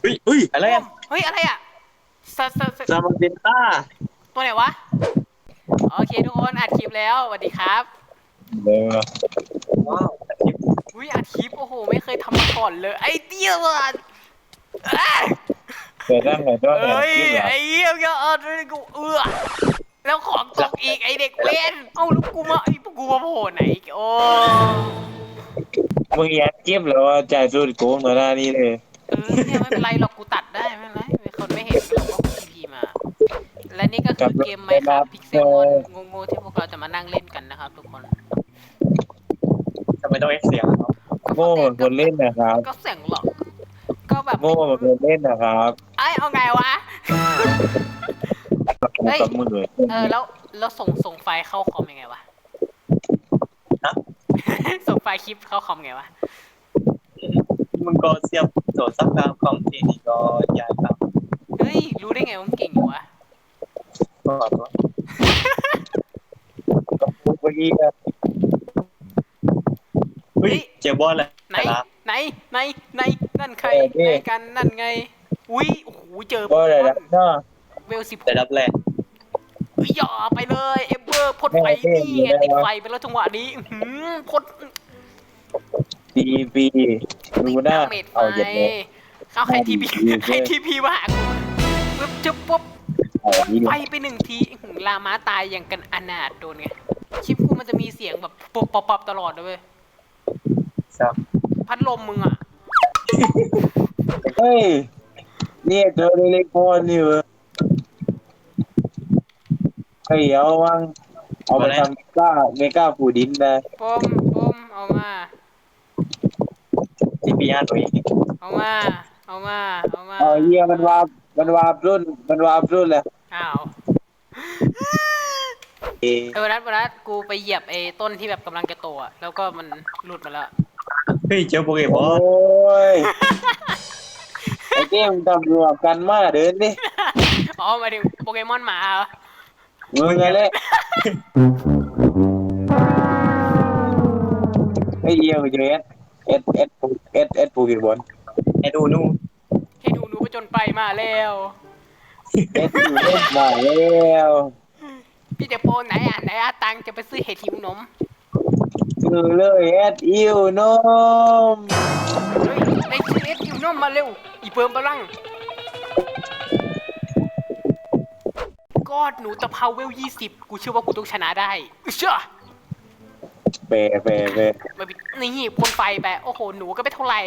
เฮ้ยเฮ้ยอะไรป้ออะมเฮ้ยอะไรอะสสสซามาเบนต้าตัวไหนวะ โอเคทุกคนอัดคลิปแล้วสวัสดีครับเร็วนะว้าวอุ้ยอัดคลิปโอ้โห ไม่เคยทำมาก่อนเลย ไอ้เตี้ยว่ะอะเปิดร่างหน่อยด้วยเอ้ยคลิปเหรอไอ้เหี้ยก็เอาด้วยกูเอื้อแล้วของตกอีกไอ้เด็กเว้นเอ้าลูกกูมาไอ้พวกกูมาโผล่ไหนโอ้ มึงยัดคลิปแล้วว่าจ่ายสูตรโกงมาหน้านี้เลย เออเนี่ยไม่เป็นไรหรอกกูตัดได้ไม่เป็นไรมีคนไม่เห็นหรอกว่ากูพีมา และนี่ก็คือเกมไมค์ครับพิกเซลงงๆที่พวกเราจะมานั่งเล่นกันนะครับ ทุกคนทำไมต้องเอ็กเสียงครับโง่เหมือนคนเล่นนะครับ ก็เสียงหรอกก็แบบโง่เหมือนคนเล่นนะครับไอ้ยเอาไงวะ เฮ้ย กับมือเลยเออแล้วแล้วส่งส่งไฟล์เข้าคอมยังไงวะฮะส่งไฟล์คลิปเข้าคอมไงวะ มึงก็เสียบโทรศัพท์กลางคอมทีนี้ก็ย้ายครับเฮ้ย รู้ได้ไงว่ามึงเก่งอยู่วะก็ว่ากับมือเมื่อกี้อะเฮ้ยเจอบอลเลยไหนแต่ละไหนไหนไหนนั่นใครไหนกันนั่นไง อุ้ยโอ้โหเจอก็ได้บอแล้วลเนาะเวลสิบแต่รับแรกหย่อไปเลยเอเวอร์พ่นไฟแม่เท่นี่ไงอยู่ติดแล้วไฟไปแล้วจังหวะนี้อื้อหือพ่น ทีปีติดูดหน้าดาเมจไฟเอาอย่างนี้เข้าใครทีพีดีเลยใครทีพีมาหากูปึ๊บจะปุ๊บเอาอันนี้ไปเลยไปหนึ่งทีอื้อหือลาม้าตายอย่างกันอนาถโดนไงคลิปกูมันจะมีเสียงแบบปบปบปบตลอดเลยเว้ยซับพัดลมมึงอะเฮ้ยเนี่ยเจอเล็กๆพอนี่เว้ยเฮ้ยเอาวังเอาไปทำเมก้าเมก้าปูดินได้ปมปมเอามา ที่ปีห้าตัวเองเอามา เอามา เอามา เอาเฮียมันวาบมันวาบรุ่น มันวาบรุ่นแหละอ้าวเอ้ยเออวันนัดวันนัดกูไปเหยียบไอ้ต้นที่แบบกำลังจะโตอะแล้วก็มันหลุดมาแล้ว เฮ้ยเจอโปเกมโอ้อนยไอ้เกมตำรวจกันมาเดินดิอ๋อหมายถึงโปเกมอนหมาเหรอมึงไงเละไอ้เหี้ยมึงเจอ เอสเอสเอสเอสเอสปูกิบอลไอ้ดูนู่นให้ดูหนูประจนไปมาแล้ว เอสอยู่เล่นมาแล้วพี่เดโปไหนอะไหนอะตังค์จะไปซื้อเห็ดหิวนมคือเลยเอสอิวนมเฮ้ยไปซื้อเห็ดหิวนมมาเร็ว อีเปิมพลังกอดหนูตะเภาเวลยี่สิบกูเชื่อว่ากูต้องชนะได้เชื่อ เปะเปะเปะมาบิดนี่พ่นไฟไปโอ้โห หนูก็ไม่เท่าไหร่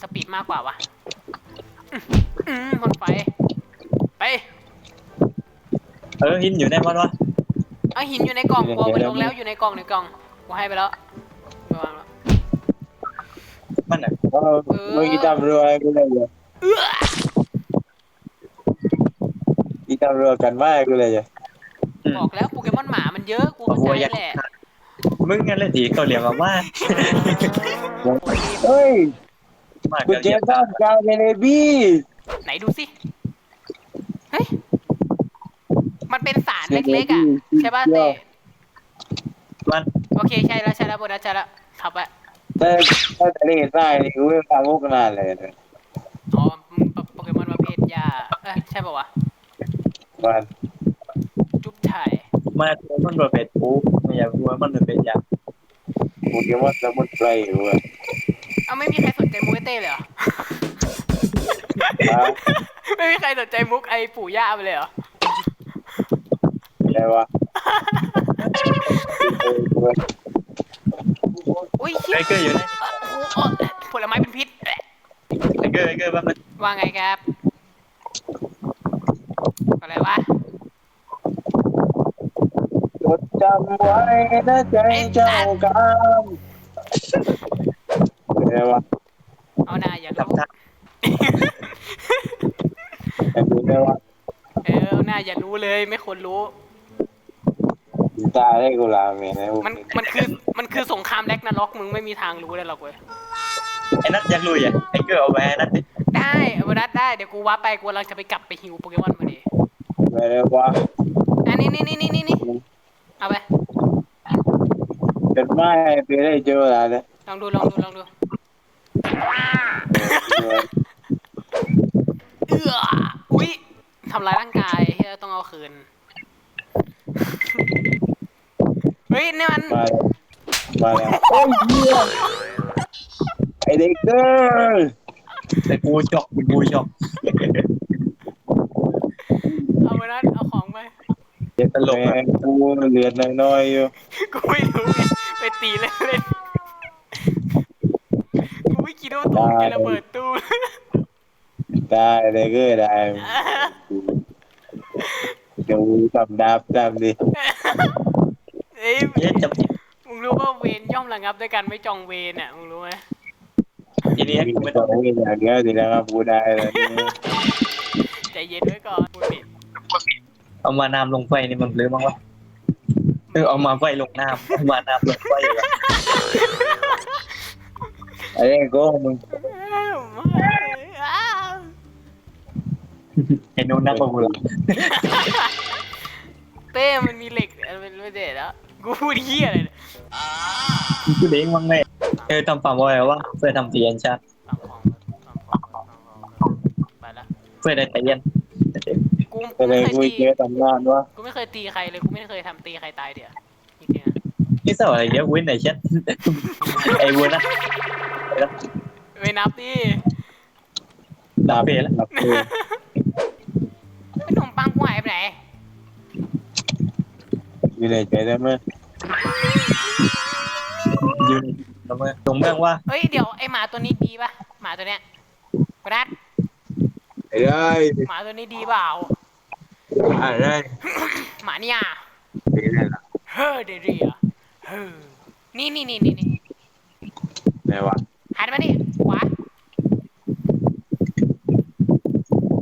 สปีดมากกว่าวะอื้ออืมพ่นไฟ ไป เออหินอยู่ในมันวะเอาหินอยู่ในกล่องกูเอาไปลงแล้วอยู่ในกล่องในกล่องกูให้ไปแล้วไปวางแล้ว มันอะเออมึงกีตำรวจกูเลยจ้ะเอื้อกีตำรวจกันมากกูเลยจ้ะอืมบอกแล้วโปเกมอนหมามันเยอะกูโอ้เข้าโหใจอยากแหละ มึงงั้นเลยทีเขาเรียกว่าว่าเฮ้ยมากกูกันเจเรียอกข้ามกลางเทเลบี้ไหนดูสิ เฮ้ย มันเป็นสารเล็กๆอะ ใช่ป่ะเต้มันโอเคใช่แล้วใช่แล้วโบนัสใช่แล้วขับไปแต่ถ้าทะเลทรายนี่กูไม่ฟังมุกนานเลยนะอ๋อโปเกมอนประเภทยาเอ้ยใช่ป่าวะ มันจุ๊บไทย มาตัวมันประเภทปุ๊บไม่อยากรู้ว่ามันประเภทยากูเกมอนสมุนไพรอยู่อะเอาไม่มีใครสนใจมุกไอเต้เลยเหรอฮะไม่มีใครสนใจมุกไอปู่ย่าไปเลยเหรอ อะไรวะอุ้ยเหี้ไอ้ยเกอร์อยู่ไหนโอ้โหเอ่อผลไม้เป็นพิษไอ้เกอร์ไอ้เกอร์บ้างมันว่าไงครับ อะไรวะ จดจำไว้นะใจเจ้ากรรมอะไรวะเอาหน้าอย่ารู้ทำท่าไอ้ดูได้วะเออเอาหน้าอย่ารู้เลยไม่ควรรู้ ตาได้กูลาเมนไอ้พวกมันนี้มันคือมันคือสงครามแร็กนาร็อกมึงไม่มีทางรู้เลยหรอกเว้ยไอ้นัทอยากรู้อะไอ้เกอร์เอาไปให้นัทดิได้เอานัดได้เดี๋ยวกูว่าไปกูกำลังจะไปกลับไปฮิวโปเกมอนมาดิอะไรวะอันนี้นี่นี่นี่นี่นี่เอาไป จดหมายไปได้เจออะไรเนี่ยลองดูลองดูลองดูออุ้ยทำร้ายร่างกายเฮียต้องเอาคืน เฮ้ยนี่มันมาแล้วมาแล้วโอ้ยเหี้ยไอเด็กเกอร์แต่กูจอกกูจอกเอาไปนั้นเอาของไปเจ็บตลกแม่งกูเหลือดน้อยๆอยู่ กูไม่รู้ไง ไปตีเล่นเล่นกูไม่คิดว่าตู้มันจะระเบิดตู้ ได้เลยก็ได้เดี๋ยวทำดับทำดิเอ้ยเย็นจับมึงรู้ว่าเวรย่อมระงับด้วยการไม่จองเวรอะมึงรู้ไหมทีนี้มีกูไม่ตัต้วองนี้อย่างเดียวสินะครับกูได้แล้วนี่ใจเย็นไว้ก่อนพูดผิดเอามาน้ำลงไฟนี่มันเลยมั้งวะเออเอามาไฟลงน้ำเอามาน้ำลงไฟวะไอ้เด็กโก้มึงอ้าวไอ้นู้นนั่งกับกูละเต้มันมีเหล็กเออเป็นไม่เด็ดแล้วกูพูดเหี้ยอะไรเนี่ยกูเด้งมั้งแม่เออทำฟาร์มไว้ว่าเพื่อทำเตียนชาติทำของทำของทำของไปละเพื่อได้เตียน กูก็กูเลไม่ยเคยกูตีเจอตำนานว่ากูไม่เคยตีใครเลยกูไม่เคยทำตีใครตายเดี๋ยวจริงๆนะนี่สวัสดีเดี๋ยววินไหนเช็ดไอ้วัวนะไม่นับดิดาเบแล้วหลับเลยขนมปังกูหายไปไหนอยู่ในใจได้ไหมยืนตรงเมืองตรงเมืองว่าเฮ้ยเดี๋ยวไอหมาตัวนี้ดีปะหมาตัวเนี้ยกระดัด ไอ้ได้หมาตัวนี้ดีเปล่า ไอ้ได้หมาเนี่ยไอ้ได้ละเฮ้อเดรียเฮ้อนี่นี่นี่นี่นี่ไหนวะหันมาดิขวา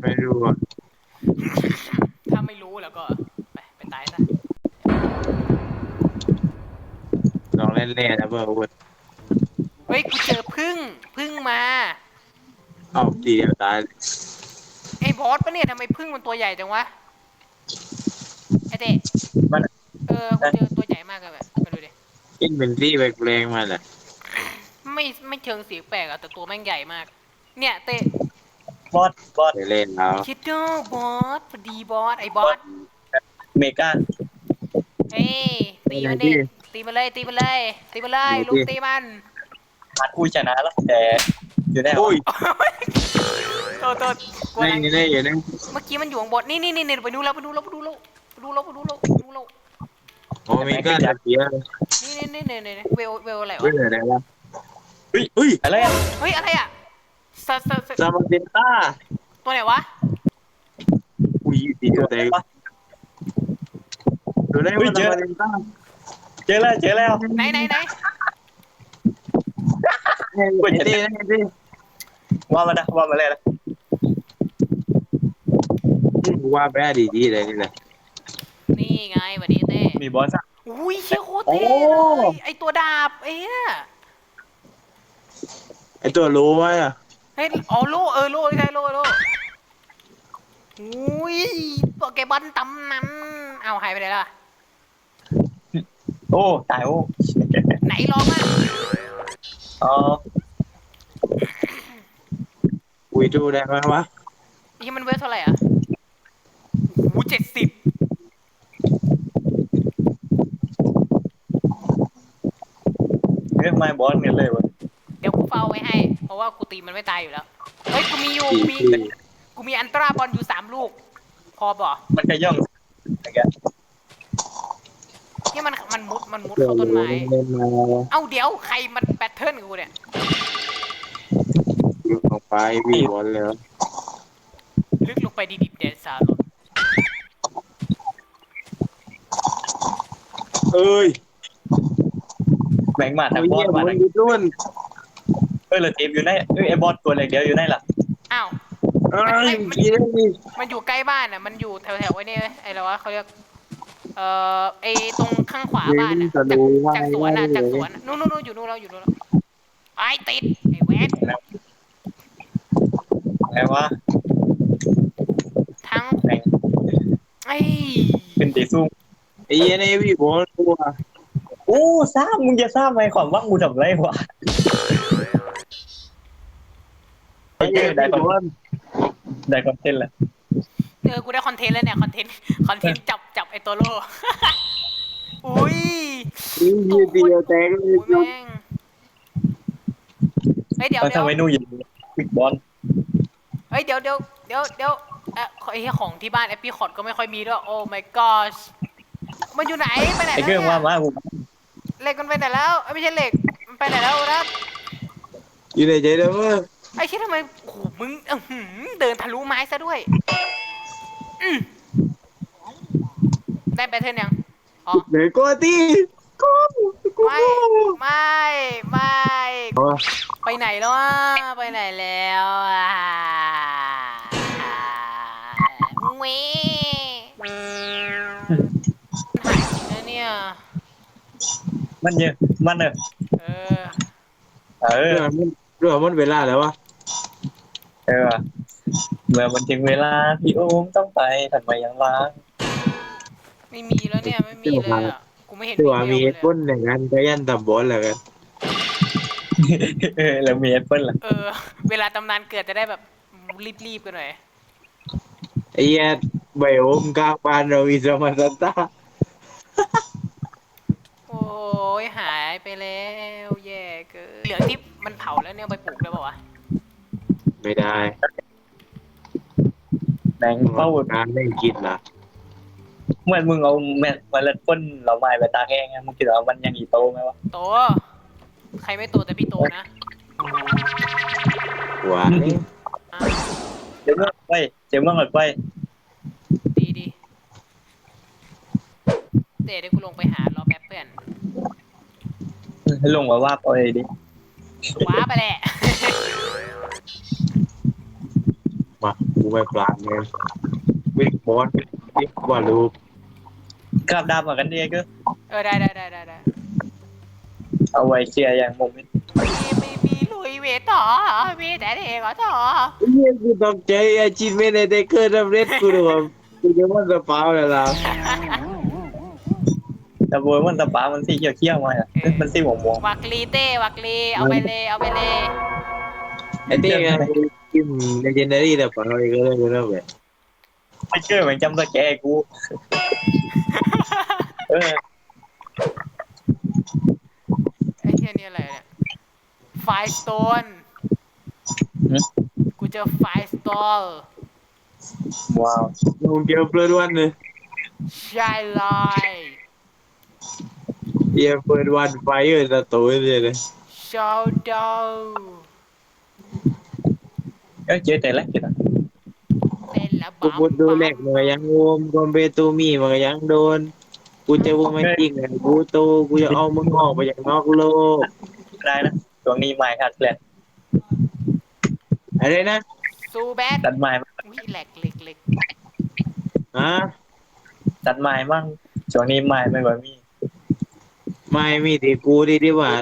ไม่รู้อะถ้าไม่รู้แล้วก็ ไปไปตายซะลองเล่นเล่นนะเพื่อนพูดเฮ้ยกูเจอพึ่งพึ่งมาเอ้าทีเดียวตายไอ้บอสปะเนี่ยทำไมพึ่งมันตัวใหญ่จังวะไอ้เต้มันเออกูเจอตัวใหญ่มากเลยแบบไปดูดิกินเป็นที่แปลงๆมาแหละไม่ไม่เชิงสีแปลกอะแต่ตัวแม่งใหญ่มาก เนี่ยเต้บอสบอสไปเล่นแล้วคิดดูบอสพอดีบอสไอ้บอสเมกาเฮ้ยตีมันดิตีมันเลยตีมันเลยตีมันเลยลุกตีมันหาคู่ชนะแล้วแต่อยู่แน่โอ้ยโทษโทษกลัวนี่นะนี่นี่นี่เมื่อกี้มันอยู่ข้างบนนี่นี่นี่ไปดูแล้วไปดูแล้วไปดูแล้วไป ดูแล้วไปดูแล้วไปดูแล้วโอ้มีก้านตะเกียบนี่นี่นี่นี่นี่เวลเวลอะไรเฮ้วะยอะไรวะเฮ้ยเฮ้ยอะไรอะเฮ้ยอะไรอะสสสซามาเซนต้าตัวไหนวะอุ้ยตีตัวแตกตัวได้ว่าซามาเซนต้าเจอแล้วเจอแล้วไหนไหนไหนเฮ้ยเฮ้ยเฮ้ยว่ามานะว่ามาเลยนะว่าไปดีดีเลยนี่แหละนี่ ไงสวัสดีเต้มีบอสอะอุ้ยเชี่ยโคตรเท่โอ้ เลยไอตัวดาบเอ้ยไอตัวรู้ไว้อะเฮ้ยอ๋อโลเออโลใช่โลโลอุ้ยโปเกบอลตำนั้นเอาหายไปไหนล่ะ โอ้ตายโอ้ไหนลองอะอ๋ออุ้ยดูได้ไหมวะนี่มันเวทเท่าไหร่อะโอ้เจ็ดสิบ เรื่อง ไม่บอสเนี่ยเลยเวะเดี๋ยวกูเฝ้าไว้ให้ เพราะว่ากูตีมันไม่ตายอยู่แล้ว เฮ้ย กูมีอยู่ตีกูมีตีกูมีอันตราบอลอยู่สามลูก พอบ่มันจะย่องอะไรแกเนี่ยมันมันมุดมันมุดเดี๋ยวเข้าต้นไม้เล่นมาเอ้าเดี๋ยวใครมันแบทเทิลกับกูเนี่ยอยู่ของไปวิ่งบอลเลยลึกลงไปดีดิบเดนซาลอนเอ้ย แบ่งมาไอ้ทางบอเหี้สยมามัทางนอยู่รุ่นเอ้ยเหลือเทปอยู่ในเอ้ยไอ้บอสตัวเล็กเดียวอยู่ในล่ะอ้าวเอ้ยมีได้ดิมันอยู่ใกล้บ้านอะ มันอยู่แถวแถวๆไอ้นี่เว้ยไอ้อะไรวะเขาเรียกเอ่อไอ้ตรงข้างขวาบ้านอะจะจากดูว่าจากสวนอะจากสวนอะนู่นนู่นนู่นอยู่นู่นแล้วอยู่นู่นแล้วไอ้ติดไอ้แวนไงวะทั้งแบ่งไอ้เป็นตีซุ่มไอ้เหี้ยนี่วิ่งบอลตัวโอ้ทราบมึงจะทราบไหมความว่ากูทำไรวะไอ้ไอ้เหี้เจ้ยได้ได้ก่อนบอลได้คอนเทนต์แล้วเออกูได้คอนเทนต์แล้วเนี่ยคอนเทนต์คอนเทนต์จับจับไอตัวโลอุ้ยนี่ยืดเดียวแตกเลยอุ้ยจุ๊บแม่งเฮ้ยเดี๋ยวเขาเดี๋ยวทำไว้นู่นยิงบิ๊กบอลเฮ้ยเดี๋ยวเดี๋ยวเดี๋ยวเดี๋ยวเอ่อไอ้เหี้ยของที่บ้านแอปปี้คอร์ดก็ไม่ค่อยมีด้วยโอ้ my gosh มันอยู่ไหนไปไหนไอ้แล้วเครื่องว่าเนี่ยมากู เหล็กมันไปไหนแล้วเอ้ยไม่ใช่เหล็กมันไปไหนแล้วนะอยู่ในใจเด้อเว้ยไอ้เชี่ยทำไมโอ้โหมึงอื้อหือเดินทะลุไม้ซะด้วยอืมได้แบตเทิลยังอ๋อเหนื่อยกว่าที่กูกูไม่ ไม่ ไม่ เอาวะไปไหนแล้วอะไปไหนแล้วอะเว้ย มันเยอะมันเนอะเออเออเรื่องมันเรื่องมันเวลาแล้ววะเออว่ะเมื่อมันถึงเวลาพี่โอมต้องไปทำไมยังล้างไม่มีแล้วเนี่ยไม่มีเลยอะกูไม่เห็นที่ว่ามีเมเหลตุเลผยลในการก็ยันตับบอลแล้วกันเออแล้วมีแอปเปิ้ลล่ะเออ เวลาตำนานเกิดจะได้แบบรีบๆกันหน่อยไอ้เหี้ยใบโอมกลางปานเราอีสมาสันตาโอ้ ยหายไปแล้วแย่เกินเหลืองที่มันเผาแล้วเนี่ยเอาไปปลูกได้ป่าวะไม่ได้แบงเป้าการไม่คิดล่ะเหมือนมึงเอาแมเมล็ดเปิ้ลเราไม้ไปตากแห้งอะมึงคิดว่ามันยังอีโตไหมวะโต ใครไม่โตแต่พี่โตนะหวานอะเดี๋ยวเมื่อไปเดี๋ยวเมื่อหมดไปดีดีเดี๋ยวเดี๋ยวกูลงไปหารอแป๊บเพื่อน ให้ลงมาว่าบเอาเลยดิว้าไปแหละ มากูไม่ปลาดเลยวิ่งบอลวิ่งบอลลูกกราบดาบมากันดีก็เออได้ได้ได้ได้ได้เอาไว้เคลียร์อย่างโมเมนต์มีมีมีลุยเวต่อมีแต่เด็กก็ต่อเฮียกูตกใจอาชีพไม่ได้ได้เกิดสำเร็จกูดูว่ากูจะมันจะเปล่าแล้วล่ะ แต่โวยมันตะปามันสีเขียวเขียวๆมาอะมันสีม่วงม่วงวักลีเต้วักลีเอาไปเลยเอาไปเลยไอ้เต้ไงกิมเลเจนดารี่แต่ปะเราเองก็เลยก็เลยแบบๆไม่เชื่อเหมือนจำตะแกกูเออไอ้เหี้ยนี่อะไรเนี่ยไฟสโตนกูเจอไฟสโตนว้าวมึงเกี่ยวเปลือยวันเลยใช่เลย เฮียเปิดวันไฟเออจะโตเลยเลยโชว์ดาวเออเจอแต่แรกกินอะเป็นละกูบัมพูดดูแรกมันก็ยังงมคอมเบตูมีมันก็ยังโดน กูจะว่าไม่จริงไงกูโตกูจะเอามึงออกไปจากนอกโลก ได้นะช่วงนี้ไม้ขาดแคลนอะไรนะซูแบทตัดไม้มั่งอุ้ยแหลกเหล็กเหล็กฮะตัดไม้มั่งช่วงนี้ไม้ไม่ไหวมี ไม่มีแต่กูดีดีกว่า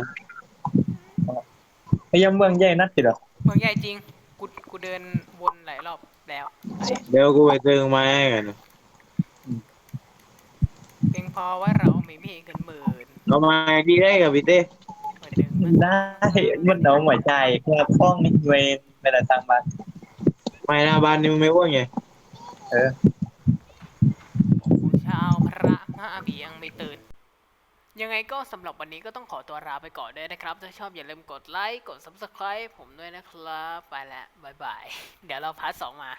ไอ้ยังเมืองใหญ่นัดจิดอะเมืองใหญ่จริง กู กูเดินวนหลายรอบแล้ว เดี๋ยวกูไปเติมไม้ให้กันเพียงพอว่าเราไม่มีเงินหมื่นเอาไม้ดีได้กับพี่เต้มาดึงมันได้มันเอาหัวใจครับห้องนี่เวนไม่ได้ทางบ้านไม้หน้าบ้านนี่มึงไม่ว่าไงเออของชาวพระมาอาบียังไม่ตื่น ยังไงก็สำหรับวันนี้ก็ต้องขอตัวลาไปก่อนด้วยนะครับ ถ้าชอบอย่าลืมกดไลค์ กด subscribe ผมด้วยนะครับ ไปแล้ว บ๊ายบาย เดี๋ยวเราพาร์ทสองมา